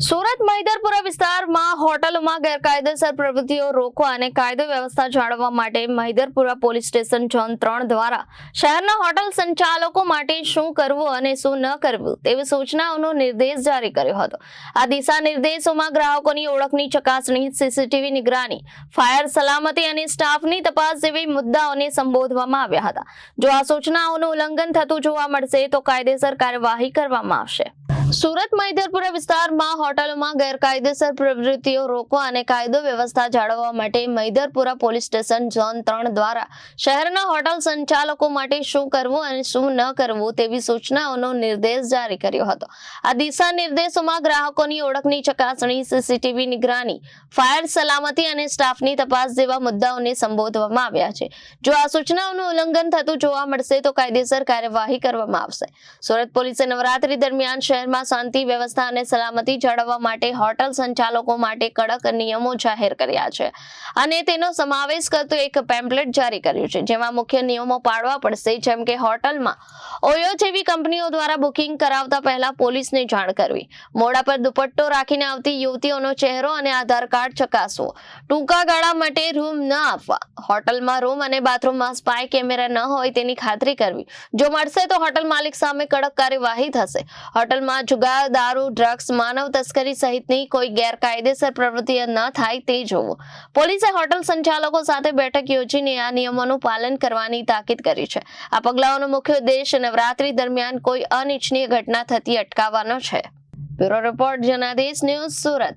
સુરત મહિધરપુરા વિસ્તારમાં હોટલોમાં ગેરકાયદેસર પ્રવૃત્તિઓ રોકવા અને કાયદો વ્યવસ્થા જાળવવા માટે મૈદરપુરા પોલીસ સ્ટેશન ઝોન ત્રણ દ્વારા શહેરના હોટલ સંચાલકો માટે શું કરવું અને શું ન કરવું તેવી સૂચનાઓનો નિર્દેશ જારી કર્યો હતો. આ દિશા નિર્દેશોમાં ગ્રાહકોની ઓળખની ચકાસણી, સીસીટીવી નિગરાની, ફાયર સલામતી અને સ્ટાફની તપાસ જેવી મુદ્દાઓને સંબોધવામાં આવ્યા હતા. જો આ સૂચનાઓનું ઉલ્લંઘન થતું જોવા મળશે તો કાયદેસર કાર્યવાહી કરવામાં આવશે. સુરત મહિધરપુરા વિસ્તારમાં હોટલોમાં ગેરકાયદેસર પ્રવૃત્તિઓ રોકવા અને કાયદો વ્યવસ્થા જાળવવા માટે મહિધરપુરા પોલીસ સ્ટેશન ઝોન ત્રણ દ્વારા શહેરના હોટલ સંચાલકો માટે શું કરવું અને શું ન કરવું તેવી સૂચનાઓનો નિર્દેશ જારી કર્યો હતો. આ દિશા નિર્દેશોમાં ગ્રાહકોની ઓળખની ચકાસણી, સીસીટીવી નિગરાની, ફાયર સલામતી અને સ્ટાફની તપાસ જેવા મુદ્દાઓને સંબોધવામાં આવ્યા છે. જો આ સૂચનાઓનું ઉલ્લંઘન થતું જોવા મળશે તો કાયદેસર કાર્યવાહી કરવામાં આવશે. સુરત પોલીસે નવરાત્રી દરમિયાન શહેરમાં શાંતિ, વ્યવસ્થા અને સલામતી જાળવવા માટે હોટલ સંચાલકો માટે કડક નિયમો જાહેર કર્યા છે. અને તેનો સમાવેશ કરતું એક પેમ્પલેટ જારી કર્યું છે, જેમાં મુખ્ય નિયમો પાડવા પડશે, જેમ કે હોટલમાં ઓયો જેવી કંપનીઓ દ્વારા બુકિંગ કરાવતા પહેલા પોલીસને જાણ કરવી, મોડા પર દુપટ્ટો રાખીને આવતી યુવતીઓનો ચહેરો અને આધાર કાર્ડ ચકાસવો, ટૂંકા ગાળા માટે રૂમ ન આપવા, હોટલમાં રૂમ અને બાથરૂમમાં સ્પાય કેમેરા ન હોય તેની ખાતરી કરવી. જો મળશે તો હોટલ માલિક સામે કડક કાર્યવાહી થશે. હોટલમાં જુગાર, દારૂ ડ્રગ્સ માનવ તસ્કરી સહિતની કોઈ ગેરકાયદેસર પ્રવૃત્તિ ન થાય તે જોવું. પોલીસે હોટલ સંચાલકો સાથે બેઠક યોજીને આ નિયમોનું પાલન કરવાની તાકીદ કરી છે. આ પગલાઓનો મુખ્ય ઉદ્દેશ નવરાત્રી દરમિયાન કોઈ અનિચ્છનીય ઘટના થતી અટકાવવાનો છે. Bureau report, Janadesh news Surat.